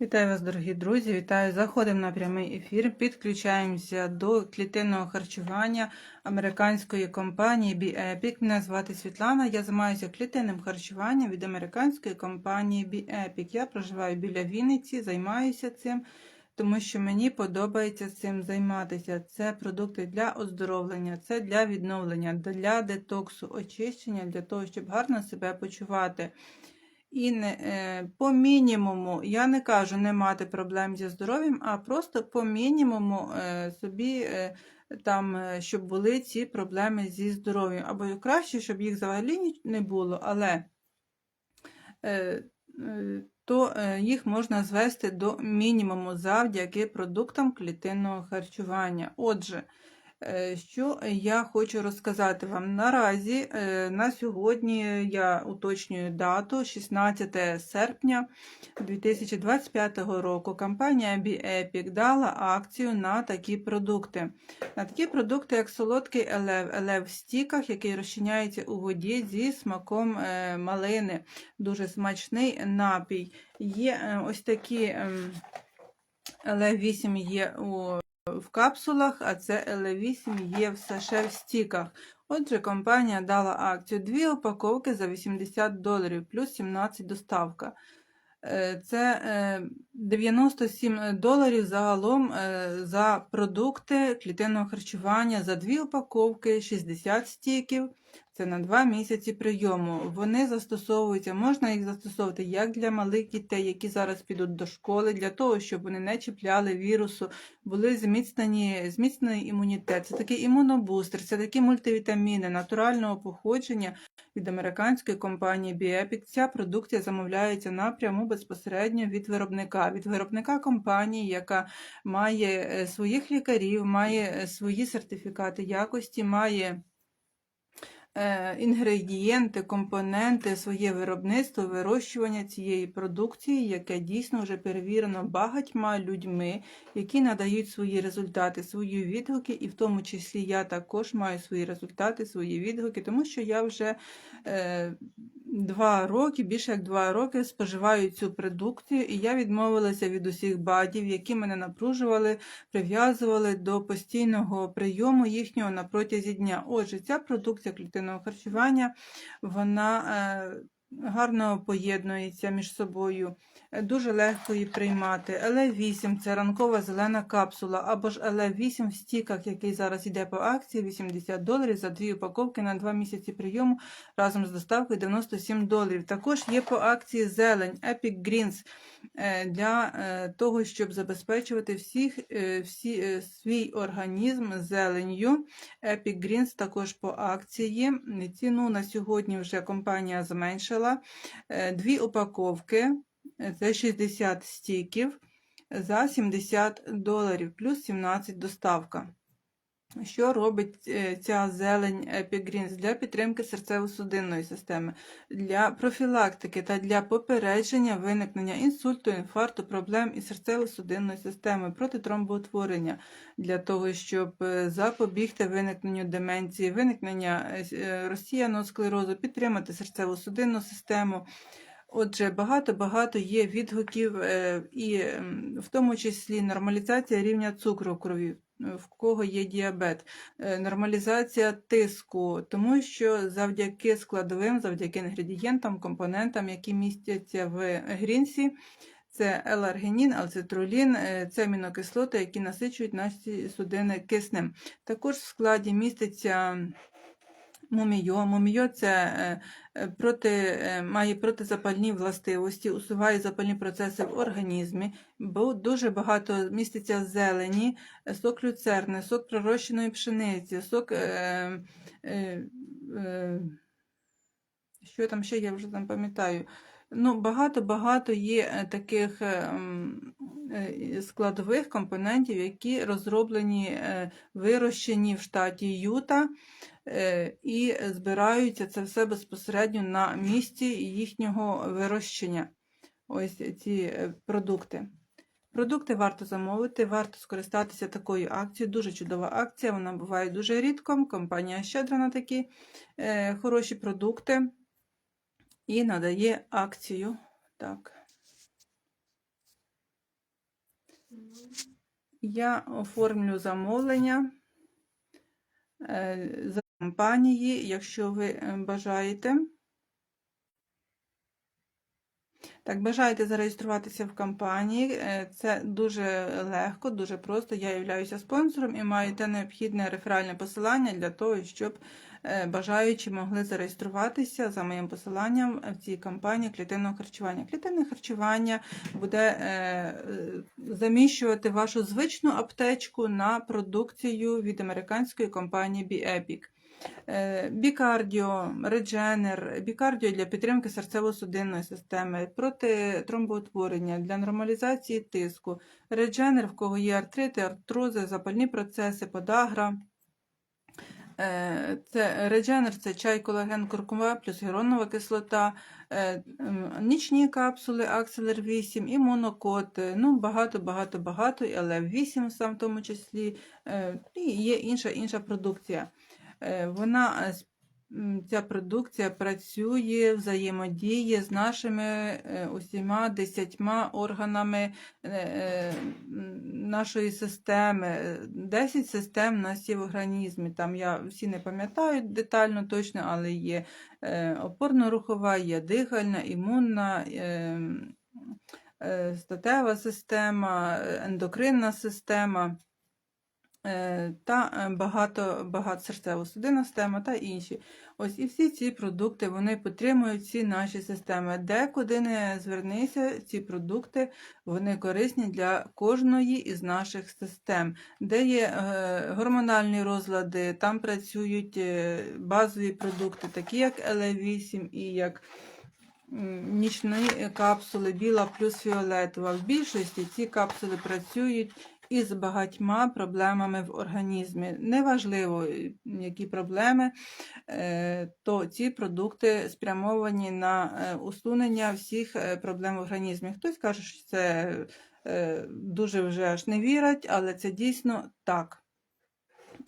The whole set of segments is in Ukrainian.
Вітаю вас, дорогі друзі! Вітаю! Заходимо на прямий ефір. Підключаємося до клітинного харчування американської компанії BeEpic. Мене звати Світлана. Я займаюся клітинним харчуванням від американської компанії BeEpic. Я проживаю біля Вінниці, займаюся цим, тому що мені подобається цим займатися. Це продукти для оздоровлення, це для відновлення, для детоксу, очищення, для того, щоб гарно себе почувати. І не, е, по мінімуму, я не кажу не мати проблем зі здоров'ям, а просто по мінімуму е, собі е, там, щоб були ці проблеми зі здоров'ям. Або краще, щоб їх взагалі не було, але то їх можна звести до мінімуму завдяки продуктам клітинного харчування. Отже, Що я хочу розказати вам? Наразі е, на сьогодні я уточнюю дату 16 серпня 2025 року. Компанія BeEpic дала акцію на такі продукти. На такі продукти, як солодкий елев, елев в стіках, який розчиняється у воді зі смаком е, малини. Дуже смачний напій. Є е, ось такі ем, елев 8 є у в капсулах, а це L8 є в саше в стіках. Отже, компанія дала акцію дві упаковки за 80 доларів плюс 17 доставка. Е, Це е, 97 доларів загалом е, за продукти клітинного харчування, за дві упаковки, 60 стіків. Це на 2 місяці прийому. Вони застосовуються, можна їх застосовувати як для малих дітей, які зараз підуть до школи, для того, щоб вони не чіпляли вірусу, були зміцнені, зміцнений імунітет. Це такий імунобустер, це такі мультивітаміни натурального походження від американської компанії BeEpic. Ця продукція замовляється напряму безпосередньо від виробника, від виробника компанії, яка має е, своїх лікарів, має е, свої сертифікати якості, має інгредієнти, компоненти, своє виробництво, вирощування цієї продукції, яке дійсно вже перевірено багатьма людьми, які надають свої результати, свої відгуки, і в тому числі я також маю свої результати, свої відгуки, тому що я вже е, два роки, більше як два роки споживаю цю продукцію, і я відмовилася від усіх бадів, які мене напружували, прив'язували до постійного прийому їхнього на протязі дня. Отже, ця продукція клітинного харчування, вона е, гарно поєднується між собою, е, дуже легко її приймати. Л8 це ранкова зелена капсула, або ж Л8 в стіках, який зараз йде по акції, 80 доларів за дві упаковки на 2 місяці прийому разом з доставкою 97 доларів. Також є по акції зелень Epic Greens для е, того, щоб забезпечувати всіх, е, всі, е, свій організм зеленью. Epic Greens також по акції. Ціну на сьогодні вже компанія зменшила. Е, Дві упаковки, е, це 60 стіків за 70 доларів, плюс 17 доставка. Що робить е, ця зелень Greens для підтримки серцево-судинної системи, для профілактики та для попередження виникнення інсульту, інфаркту, проблем із серцево-судинною системою, проти тромбоутворення, для того, щоб е, запобігти виникненню деменції, виникнення е, розсіяного склерозу, підтримати серцево-судинну систему. Отже, багато-багато є відгуків, і в тому числі нормалізація рівня цукру в крові, в кого є діабет, е, нормалізація тиску, тому що завдяки складовим, завдяки інгредієнтам, компонентам, які містяться в грінсі, це еларгенін, ацитрулін, е, це амінокислоти, які насичують наші судини киснем. Також в складі міститься мумійо. Мумійо це е, е, проти, е, має протизапальні властивості, усуває запальні процеси в організмі, бо дуже багато міститься зелені, сок люцерни, сок пророщеної пшениці, сок. Е, е, е, що там ще, я вже там пам'ятаю. Ну, багато-багато є е, таких е, е, складових компонентів, які розроблені, вирощені в штаті Юта і збираються це все безпосередньо на місці їхнього вирощення. Ось ці продукти. Продукти варто замовити, варто скористатися такою акцією. Дуже чудова акція, вона буває дуже рідко. Компанія щедра на такі хороші продукти і надає акцію. Так. Я оформлю замовлення е, за компанії, якщо ви е, бажаєте. Так, бажаєте зареєструватися в компанії. е, Це дуже легко, дуже просто. Я являюся спонсором і маю те необхідне реферальне посилання для того, щоб е, бажаючі могли зареєструватися за моїм посиланням в цій компанії клітинного харчування. Клітинне харчування буде е, заміщувати вашу звичну аптечку на продукцію від американської компанії BeEpic. Е, Бікардіо, редженер, бікардіо для підтримки серцево-судинної системи, проти тромбоутворення, для нормалізації тиску, редженер, в кого є артрити, артрози, запальні процеси, подагра. Е, Це редженер, це чай, колаген, куркума, плюс гіронова кислота, е, нічні капсули, акселер 8 і монокот. Ну, багато, багато, багато, але 8 сам в тому числі. І є інша, інша продукція. Е, Вона, е, ця продукція працює, взаємодіє з нашими е, усіма десятьма органами нашої системи. 10 систем у нас є в організмі. Там я всі не пам'ятаю детально точно, але є опорно-рухова, є дихальна, імунна. Статева система, ендокринна система та е, багато, багато серцево-судинна система та інші. Ось і всі ці продукти вони підтримують всі наші системи. Де куди не звернися, ці продукти вони корисні для кожної із наших систем. Де є е, гормональні розлади, там працюють е, базові продукти, такі як ЛЕ8 і як нічні капсули, біла плюс фіолетова. В більшості ці капсули працюють із багатьма проблемами в організмі. Неважливо, е, які проблеми, е, то ці продукти спрямовані на е, усунення всіх проблем в організмі. Хтось каже, що це дуже вже аж не вірять, але це дійсно так.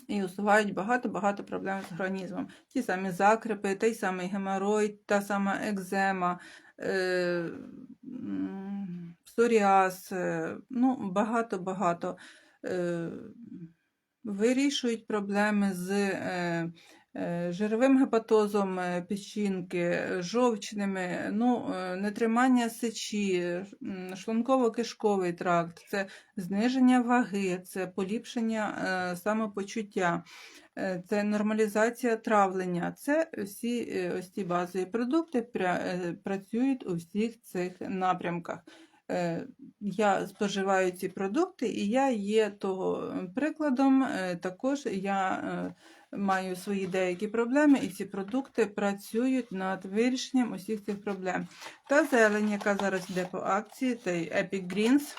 І усувають багато-багато проблем з організмом. Ті самі закрепи, той самий геморой, та сама екзема, псоріаз, е, ну, багато-багато е, вирішують проблеми з е, жировим гепатозом печінки, жовчними, ну, нетримання сечі, шлунково-кишковий тракт, це зниження ваги, це поліпшення самопочуття, це нормалізація травлення. Це всі ось ці базові продукти працюють у всіх цих напрямках. Е, Я споживаю ці продукти, і я є того прикладом. Е, Також я е, маю свої деякі проблеми, і ці продукти працюють над вирішенням усіх цих проблем. Та зелень, яка зараз йде по акції, це Epic Greens.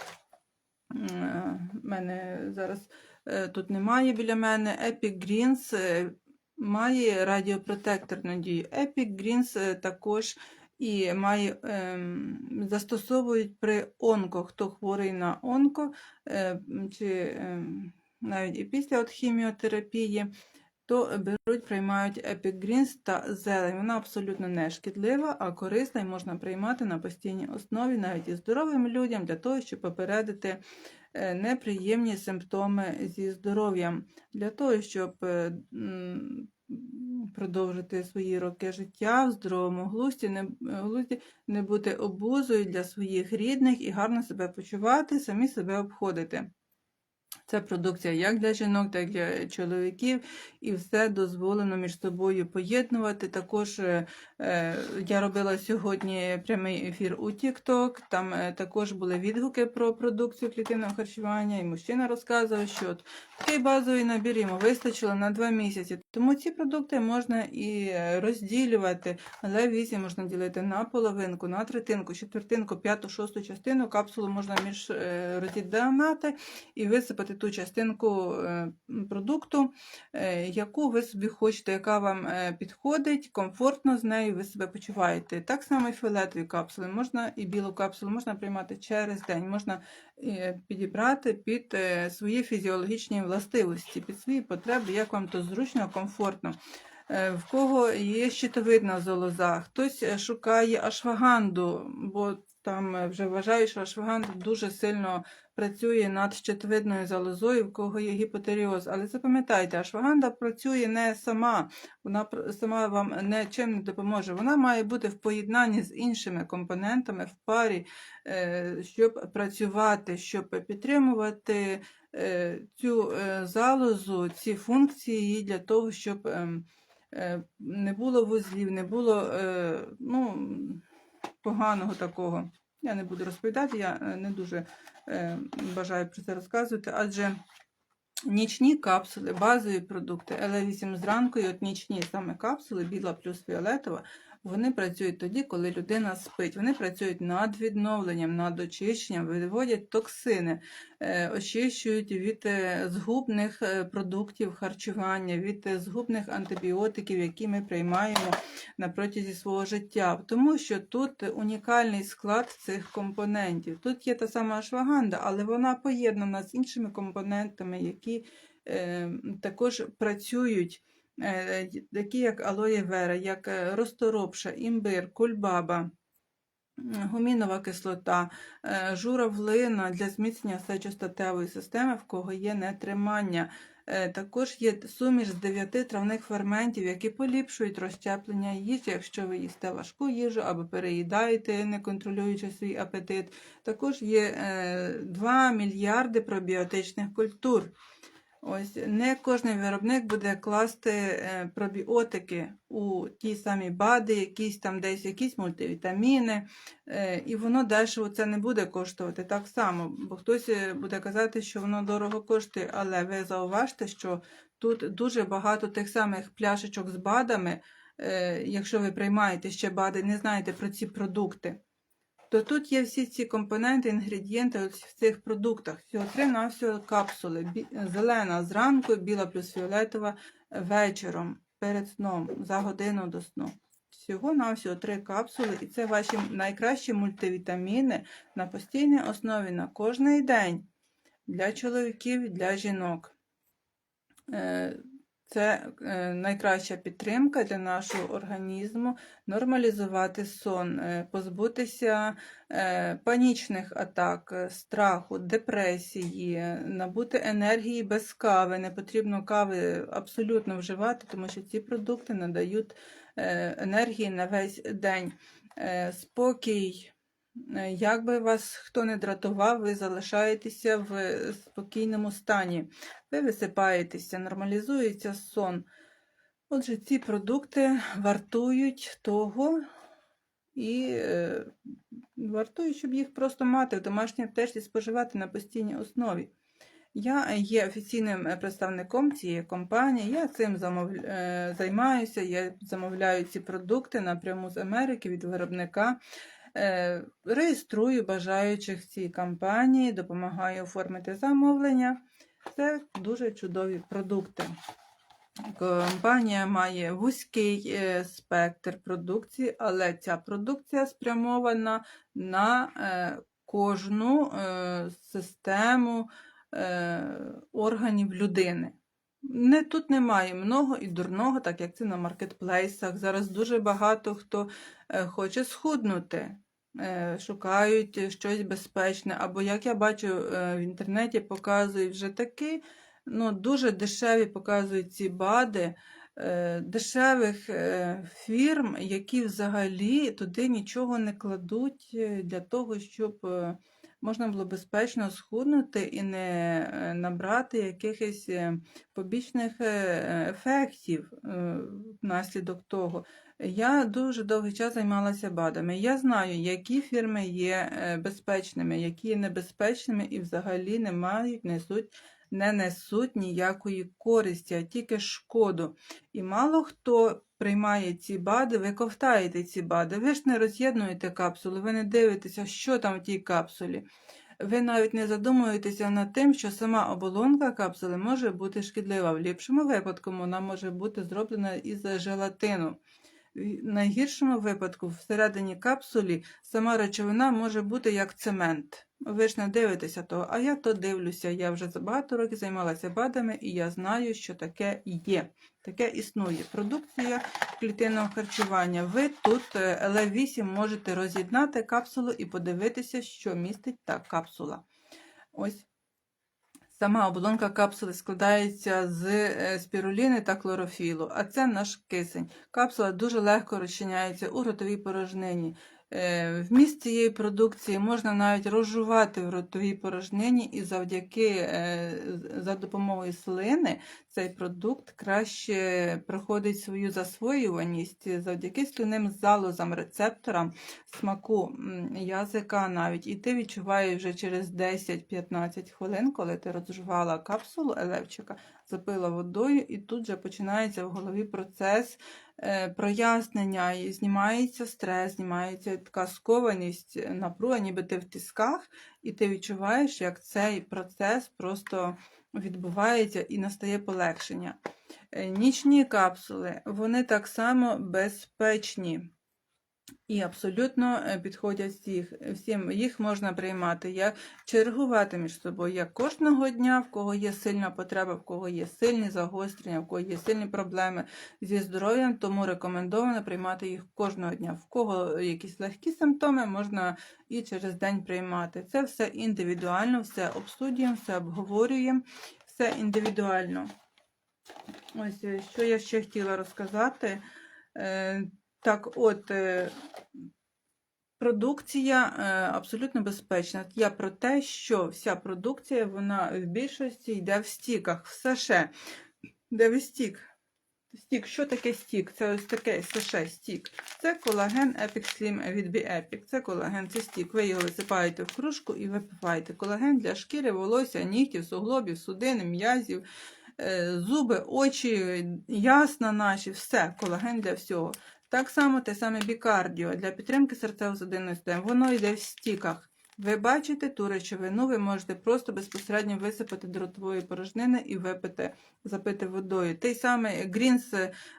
В мене зараз тут немає біля мене. Epic Greens має радіопротекторну дію. Epic Greens також і має, ем, застосовують при онко, хто хворий на онко, е, чи ем, навіть і після от хіміотерапії, то беруть, приймають Greens та зелень. Вона абсолютно не шкідлива, а корисна і можна приймати на постійній основі навіть і здоровим людям для того, щоб попередити е, неприємні симптоми зі здоров'ям, для того, щоб е, продовжити свої роки життя в здоровому глузді, не, глузді, не бути обузою для своїх рідних і гарно себе почувати, самі себе обходити. Це продукція як для жінок, так і для чоловіків, і все дозволено між собою поєднувати. Також е, е, я робила сьогодні прямий ефір у TikTok, там е, також були відгуки про продукцію клітинного харчування, і мужчина розказував, що от такий базовий набір йому вистачило на 2 місяці. Тому ці продукти можна і е, розділювати, але вісім можна ділити на половинку, на третинку, четвертинку, п'яту, шосту частину. Капсулу можна між е, і висипати ту частинку е, продукту, яку ви собі хочете, яка вам підходить, комфортно з нею ви себе почуваєте. Так само і фіолетові капсули, можна і білу капсулу можна приймати через день, можна підібрати під е, свої фізіологічні властивості, під свої потреби, як вам то зручно, комфортно. Е, В кого є щитовидна золоза, хтось е, шукає ашваганду, бо там е, вже вважають, що ашваганда дуже сильно працює над щитовидною залозою, в кого є гіпотеріоз. Але запам'ятайте, ашваганда працює не сама, вона сама вам нічим не допоможе. Вона має бути в поєднанні з іншими компонентами в парі, е, щоб працювати, щоб підтримувати е, цю залозу, ці функції для того, щоб ем, не було вузлів, не було ну, поганого такого. Я не буду розповідати, я е, не дуже е, бажаю про це розказувати, адже нічні капсули, базові продукти, Л8 зранку, і от нічні саме капсули, біла плюс фіолетова, вони працюють тоді, коли людина спить. Вони працюють над відновленням, над очищенням, виводять токсини, е, очищують від е, згубних е, продуктів харчування, від згубних антибіотиків, які ми приймаємо на протязі свого життя. Тому що тут унікальний склад цих компонентів. Тут є та сама ашваганда, але вона поєднана з іншими компонентами, які також працюють. Е, Такі як алоє вера, як е, розторопша, імбир, кульбаба, гумінова кислота, е, журавлина для зміцнення сечостатевої системи, в кого є нетримання. Е, Також є суміш з дев'яти травних ферментів, які поліпшують розщеплення їжі, якщо ви їсте важку їжу або переїдаєте, не контролюючи свій апетит. Також є е, 2 мільярди пробіотичних культур. Ось не кожен виробник буде класти е, пробіотики у ті самі БАДи, якісь там десь якісь мультивітаміни, е, і воно далі це не буде коштувати так само, бо хтось е, буде казати, що воно дорого коштує, але ви зауважте, що тут дуже багато тих самих пляшечок з БАДами, якщо ви приймаєте ще БАДи, не знаєте про ці продукти. То тут є всі ці компоненти, інгредієнти в цих продуктах. Всього три на всього капсули. Зелена зранку, біла плюс фіолетова вечором перед сном за годину до сну. Всього на всього три капсули, і це ваші найкращі мультивітаміни на постійній основі на кожний день для чоловіків для жінок. Це е, найкраща підтримка для нашого організму нормалізувати сон, е, позбутися е, панічних атак, страху, депресії, набути енергії без кави. Не потрібно кави абсолютно вживати, тому що ці продукти надають енергії на весь день. Спокій. Е, Як би вас хто не дратував, ви залишаєтеся в спокійному стані. Ви висипаєтеся, нормалізується сон. Отже, ці продукти вартують того і е, вартують, щоб їх просто мати в домашній аптечці, споживати на постійній основі. Я є офіційним представником цієї компанії, я цим замов... е, займаюся, я замовляю ці продукти напряму з Америки від виробника. Е, Реєструю бажаючих в цій компанії, допомагаю оформити замовлення. Це дуже чудові продукти. Компанія має вузький е, спектр продукції, але ця продукція спрямована на е, кожну систему органів людини. Не, тут немає много і дурного, так як це на маркетплейсах. Зараз дуже багато хто е, хоче схуднути, е, шукають щось безпечне. Або, як я бачу е, в інтернеті, показують вже такі ну, дуже дешеві показують ці БАДи дешевих фірм, які взагалі туди нічого не кладуть для того, щоб можна було безпечно схуднути і не е, набрати якихось е, побічних е, ефектів внаслідок того. Я дуже довгий час займалася БАДами. Я знаю, які фірми є безпечними, які є небезпечними і взагалі не мають, несуть не несуть ніякої користі, а тільки шкоду. І мало хто приймає ці БАДи, ви ковтаєте ці БАДи, ви ж не роз'єднуєте капсулу, ви не дивитеся, що там в тій капсулі. Ви навіть не задумуєтеся над тим, що сама оболонка капсули може бути шкідлива. В ліпшому випадку вона може бути зроблена із желатину. В найгіршому випадку всередині капсулі сама речовина може бути як цемент. Ви ж не дивитеся того, а я то дивлюся. Я вже за багато років займалася БАДами, і я знаю, що таке є. Таке існує. Продукція клітинного харчування. Ви тут е, ЛФ8 можете роз'єднати капсулу і подивитися, що містить та капсула. Ось. Сама оболонка капсули складається з е, спіруліни та хлорофілу, а це наш кисень. Капсула дуже легко розчиняється у ротовій порожнині. Е, Вміст цієї продукції можна навіть розжувати в ротовій порожнині, і завдяки е, за допомогою слини цей продукт краще проходить свою засвоюваність завдяки слюним залозам, рецепторам смаку язика навіть. І ти відчуваєш вже через 10-15 хвилин, коли ти розжувала капсулу елевчика, запила водою, і тут же починається в голові процес прояснення, і знімається стрес, знімається така скованість, напруга, ніби ти в тисках, і ти відчуваєш, як цей процес просто відбувається і настає полегшення. Е, Нічні капсули, вони так само безпечні. І абсолютно е, підходять всіх, всім. Їх можна приймати як чергувати між собою як кожного дня, в кого є сильна потреба, в кого є сильні загострення, в кого є сильні проблеми зі здоров'ям, тому рекомендовано приймати їх кожного дня. В кого якісь легкі симптоми, можна і через день приймати. Це все індивідуально, все обсудюємо, все обговорюємо, все індивідуально. Ось е, що я ще хотіла розказати. Так, от, е, продукція е, абсолютно безпечна. Я про те, що вся продукція, вона в більшості йде в стіках, в саше. Де ви стік? Стік, що таке стік? Це ось таке саше стік. Це колаген Epic Slim від B-Epic. Це колаген, це стік. Ви його висипаєте в кружку і випиваєте. Колаген для шкіри, волосся, нігтів, суглобів, судин, м'язів, е, зуби, очі, ясна наші, все, колаген для всього. Так само те саме бікардіо для підтримки серцево-судинної системи. Воно йде в стіках. Ви бачите ту речовину, ви можете просто безпосередньо висипати до ротової порожнини і випити, запити водою. Той самий грінс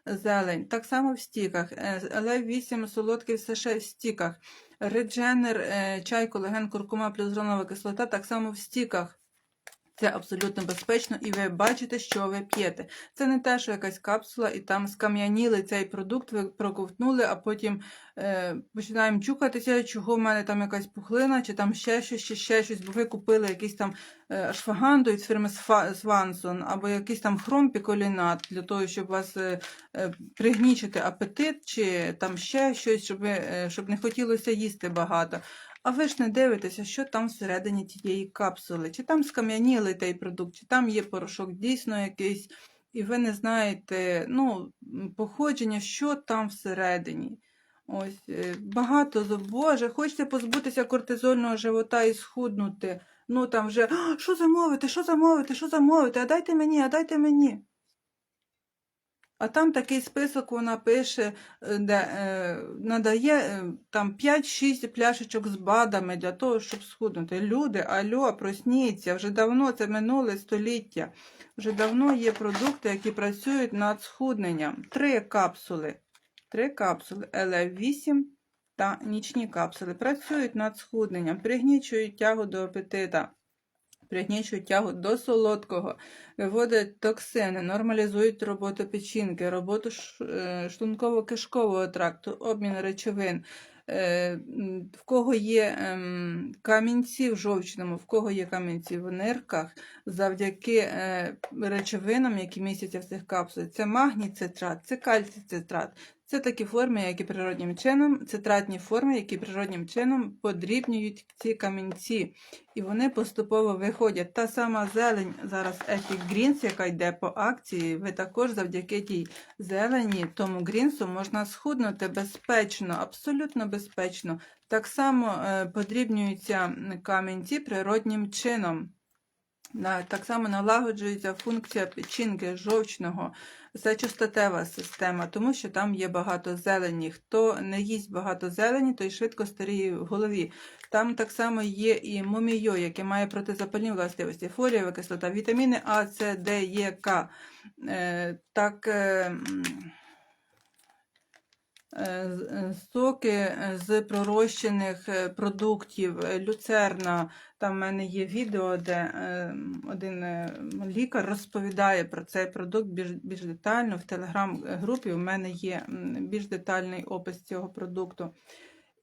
зелень, так само в стіках. ЛФ8 солодкий все ще в стіках. Редженер, е, чай, колаген, куркума, плюс гранова кислота, так само в стіках. Це абсолютно безпечно, і ви бачите, що ви п'єте. Це не те, що якась капсула, і там скам'яніли цей продукт, ви проковтнули, а потім е, починаємо чухатися, чого в мене там якась пухлина, чи там ще щось, чи ще щось, бо ви купили якийсь там е, ашфаганду від фірми Свансон, або якийсь там хромпіколінат для того, щоб вас е, е, пригнічити апетит, чи там ще щось, щоб, е, щоб не хотілося їсти багато. А ви ж не дивитеся, що там всередині тієї капсули, чи там скам'янілий той продукт, чи там є порошок дійсно якийсь, і ви не знаєте ну, походження, що там всередині. Ось е, багато Боже, хочете позбутися кортизольного живота і схуднути. Ну там вже що замовити, що замовити, що замовити, а дайте мені, а дайте мені. А там такий список вона пише, е, де е, надає е, там 5-6 пляшечок з БАДами для того, щоб схуднути. Люди, альо, просніться, вже давно це минуле століття. Вже давно є продукти, які працюють над схудненням. Три капсули. Три капсули ЛФ8 та нічні капсули працюють над схудненням, пригнічують тягу до апетита, пригнічують тягу до солодкого, виводять токсини, нормалізують роботу печінки, роботу е, шлунково-кишкового тракту, обмін речовин. Е, В кого є ем, камінці в жовчному, в кого є камінці в нирках, завдяки е, речовинам, які містяться в цих капсулах, це магній цитрат, це кальцій цитрат. Це такі форми, які природнім чином, цитратні форми, які природнім чином подрібнюють ці камінці. І вони поступово виходять. Та сама зелень зараз Epic Greens, яка йде по акції, ви також завдяки тій зелені, тому грінсу можна схуднути безпечно, абсолютно безпечно. Так само е, подрібнюються камінці природнім чином. Так само налагоджується функція печінки, жовчного, це чистотева система, тому що там є багато зелені. Хто не їсть багато зелені, той швидко старіє в голові. Там так само є і мумійо, яке має протизапальні властивості, фолієва кислота, вітаміни А, С, Д, Е, К. Е, Так, е, соки е, з пророщених е, продуктів, е, люцерна. Там в мене є відео, де е, один е, лікар розповідає про цей продукт більш, більш детально. В телеграм-групі у мене є більш детальний опис цього продукту.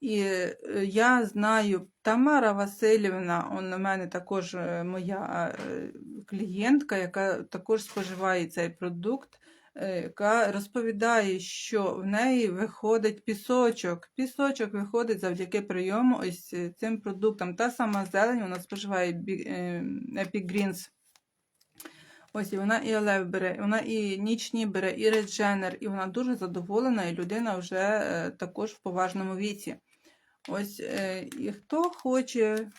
І е, я знаю, Тамара Васильівна, он у мене також е, моя е, клієнтка, яка також споживає цей продукт, е, яка розповідає, що в неї виходить пісочок. Пісочок виходить завдяки прийому ось е, цим продуктам. Та сама зелень вона споживає е, Epic Greens. Ось і вона і Олев бере, вона і нічні бере, і редженер, і вона дуже задоволена, і людина вже е, також в поважному віці. Ось і хто хоче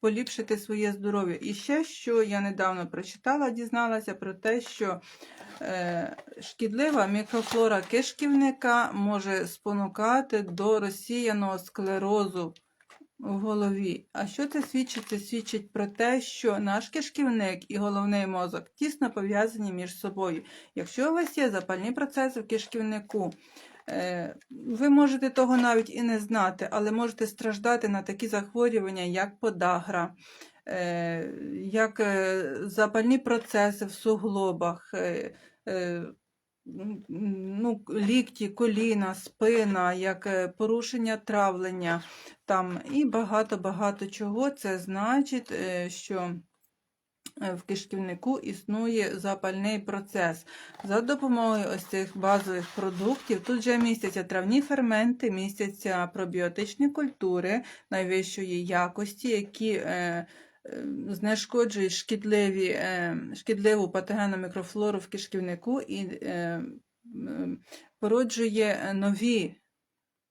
поліпшити своє здоров'я. І ще що я недавно прочитала, дізналася про те, що шкідлива мікрофлора кишківника може спонукати до розсіяного склерозу в голові. А що це свідчить? Це свідчить про те, що наш кишківник і головний мозок тісно пов'язані між собою. Якщо у вас є запальні процеси в кишківнику, е, ви можете того навіть і не знати, але можете страждати на такі захворювання, як подагра, е, як е, запальні процеси в суглобах. е, е, Ну, лікті, коліна, спина, як е, порушення травлення, там і багато-багато чого. Це значить, е, що е, в кишківнику існує запальний процес. За допомогою ось цих базових продуктів тут вже містяться травні ферменти, містяться пробіотичні культури найвищої якості, які е, е, знешкоджують шкідливі, е, шкідливу патогенну мікрофлору в кишківнику і е, породжує нові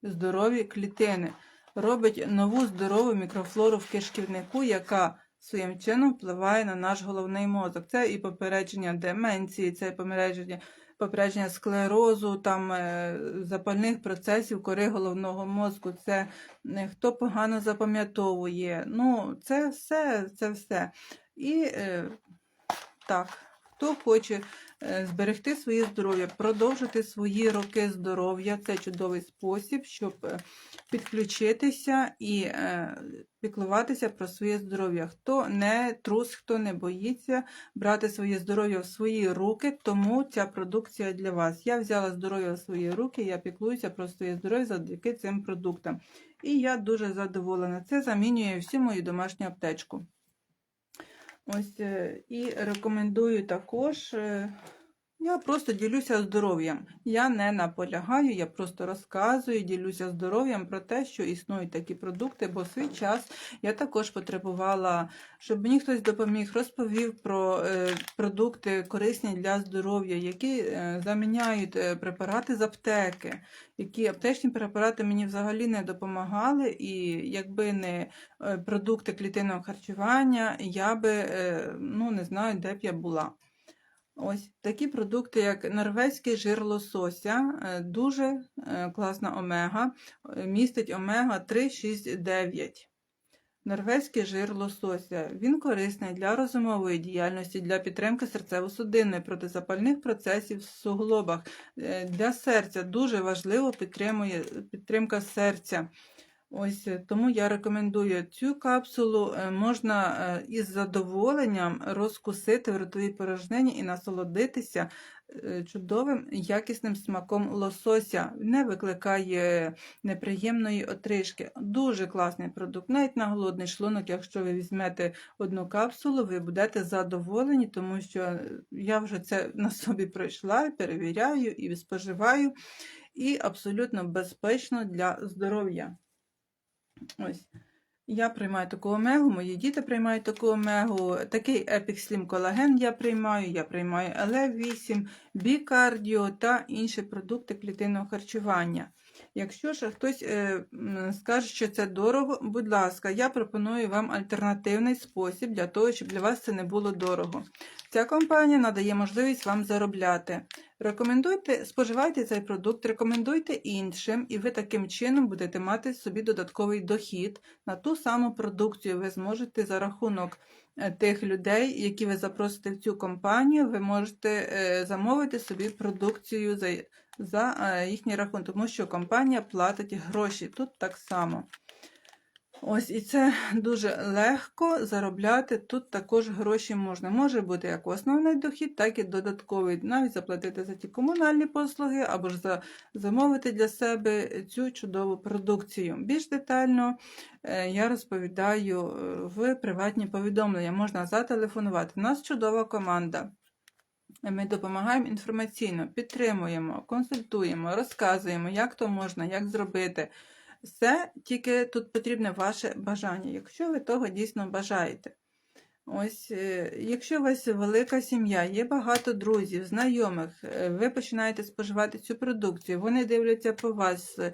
здорові клітини робить нову здорову мікрофлору в кишківнику, яка своїм чином впливає на наш головний мозок. Це і попередження деменції, це і попередження, попередження склерозу, там, е, запальних процесів кори головного мозку, це е, хто погано запам'ятовує. Ну, це все, це все. І е, так, хто хоче зберегти своє здоров'я, продовжити свої роки здоров'я, це чудовий спосіб, щоб е, підключитися і е, піклуватися про своє здоров'я. Хто не трус, хто не боїться брати своє здоров'я в свої руки, тому ця продукція для вас. Я взяла здоров'я в свої руки, я піклуюся про своє здоров'я завдяки цим продуктам. І я дуже задоволена. Це замінює всю мою домашню аптечку. Ось е, і рекомендую також. Я просто ділюся здоров'ям. Я не наполягаю, я просто розказую, ділюся здоров'ям про те, що існують такі продукти, бо в свій час я також потребувала, щоб мені хтось допоміг, розповів про е, продукти корисні для здоров'я, які е, заміняють е, препарати з аптеки, які аптечні препарати мені взагалі не допомагали, і якби не продукти клітинного харчування, я би ну не знаю, де б я була. Ось такі продукти, як норвезький жир лосося, е, дуже е, класна омега, е, містить омега 3, 6, 9. Норвезький жир лосося. Він корисний для розумової діяльності, для підтримки серцево-судинної, протизапальних процесів в суглобах. Для серця дуже важливо підтримує підтримка серця. Ось е, тому я рекомендую цю капсулу. е, Можна е, із задоволенням розкусити в ротовій порожнині і насолодитися чудовим якісним смаком лосося. Не викликає неприємної отрижки. Дуже класний продукт. Навіть на голодний шлунок, якщо ви візьмете одну капсулу, ви будете задоволені, тому що я вже це на собі пройшла, перевіряю і споживаю, і абсолютно безпечно для здоров'я. Ось. Я приймаю таку омегу, мої діти приймають таку омегу. Такий Epic Slim колаген я приймаю, я приймаю l 8 бікардіо та інші продукти клітинного харчування. Якщо ж хтось е, скаже, що це дорого, будь ласка, я пропоную вам альтернативний спосіб для того, щоб для вас це не було дорого. Ця компанія надає можливість вам заробляти. Рекомендуйте, споживайте цей продукт, рекомендуйте іншим, і ви таким чином будете мати собі додатковий дохід на ту саму продукцію. Ви зможете за рахунок е, тих людей, які ви запросите в цю компанію, ви можете е, замовити собі продукцію за, за е, їхній рахунок, тому що компанія платить гроші. Тут так само. Ось, і це дуже легко заробляти. Тут також гроші можна. Може бути як основний дохід, так і додатковий. Навіть заплатити за ті комунальні послуги, або ж за, замовити для себе цю чудову продукцію. Більш детально е, я розповідаю е, в приватні повідомлення. Можна зателефонувати. У нас чудова команда. Ми допомагаємо інформаційно, підтримуємо, консультуємо, розказуємо, як то можна, як зробити. Все тільки тут потрібне ваше бажання, якщо ви того дійсно бажаєте. Ось, е, якщо у вас велика сім'я, є багато друзів, знайомих, е, ви починаєте споживати цю продукцію, вони дивляться по вас е,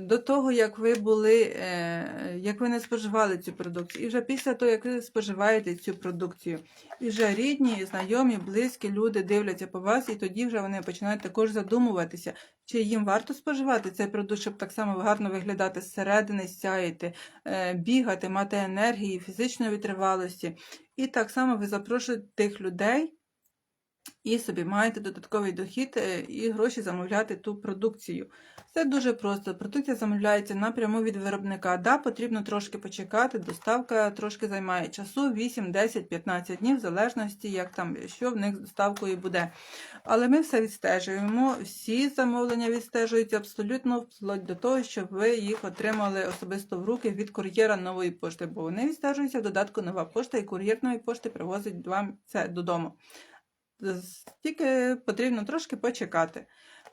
до того, як ви були, як ви не споживали цю продукцію. І вже після того, як ви споживаєте цю продукцію, і вже рідні, знайомі, близькі люди дивляться по вас, і тоді вже вони починають також задумуватися, чи їм варто споживати цей продукт, щоб так само гарно виглядати зсередини, сяяти, е, бігати, мати енергії, фізичної витривалості. І так само ви запрошуєте тих людей і собі маєте додатковий дохід е, і гроші замовляти ту продукцію. Це дуже просто. Продукція замовляється напряму від виробника. Да, потрібно трошки почекати, доставка трошки займає часу 8, 10, 15 днів, в залежності, як там, що в них з доставкою буде. Але ми все відстежуємо, всі замовлення відстежуються абсолютно вплоть до того, щоб ви їх отримали особисто в руки від кур'єра нової пошти, бо вони відстежуються в додатку нова пошта, і кур'єр нової пошти привозить вам це додому. Тільки потрібно трошки почекати.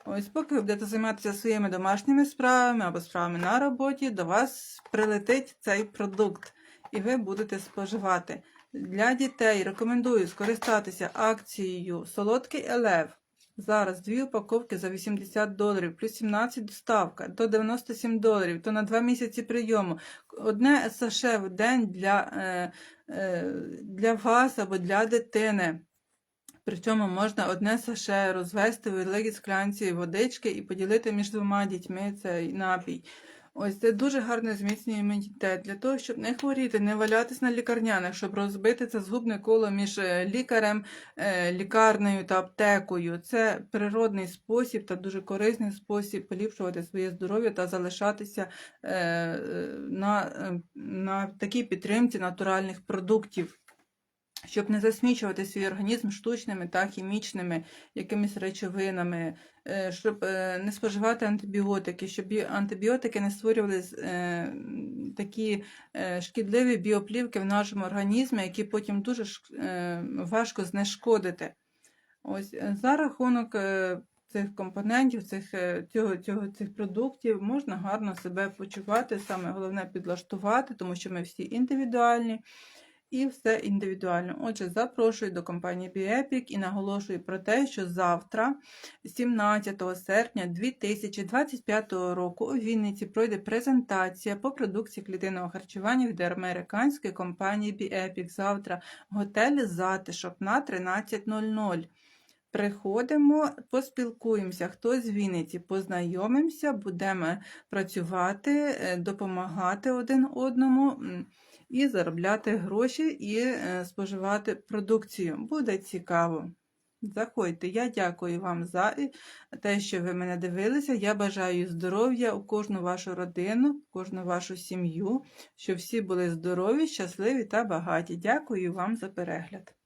Ось, поки ви будете займатися своїми домашніми справами або справами на роботі, до вас прилетить цей продукт, і ви будете споживати. Для дітей рекомендую скористатися акцією Солодкий Елев. Зараз дві упаковки за 80 доларів, плюс 17 доставка, до 97 доларів, то на 2 місяці прийому. Одне саше в день для, е, е, для вас або для дитини. Причому можна одне саше розвести в великій склянці водички і поділити між двома дітьми цей напій. Ось це дуже гарно зміцнює імунітет для того, щоб не хворіти, не валятись на лікарняних, щоб розбити це згубне коло між е, лікарем, е, лікарнею та аптекою. Це природний спосіб та дуже корисний спосіб поліпшувати своє здоров'я та залишатися е, на, на такій підтримці натуральних продуктів щоб не засмічувати свій організм штучними та хімічними якимись речовинами, е, щоб е, не споживати антибіотики, щоб антибіотики не створювали е, такі шкідливі біоплівки в нашому організмі, які потім дуже важко знешкодити. Ось За рахунок цих компонентів, цих, цього, цього, цих продуктів можна гарно себе почувати, саме головне підлаштувати, тому що ми всі індивідуальні і все індивідуально. Отже, запрошую до компанії BioEpic і наголошую про те, що завтра, 17 серпня 2025 року, у Вінниці пройде презентація по продукції клітинного харчування від американської компанії BioEpic. Завтра готель затишок на 13.00. Приходимо, поспілкуємося, хто з Вінниці, познайомимося, будемо працювати, е, допомагати один одному і заробляти гроші і е, споживати продукцію. Буде цікаво. Заходьте, я дякую вам за те, що ви мене дивилися. Я бажаю здоров'я у кожну вашу родину, у кожну вашу сім'ю, щоб всі були здорові, щасливі та багаті. Дякую вам за перегляд.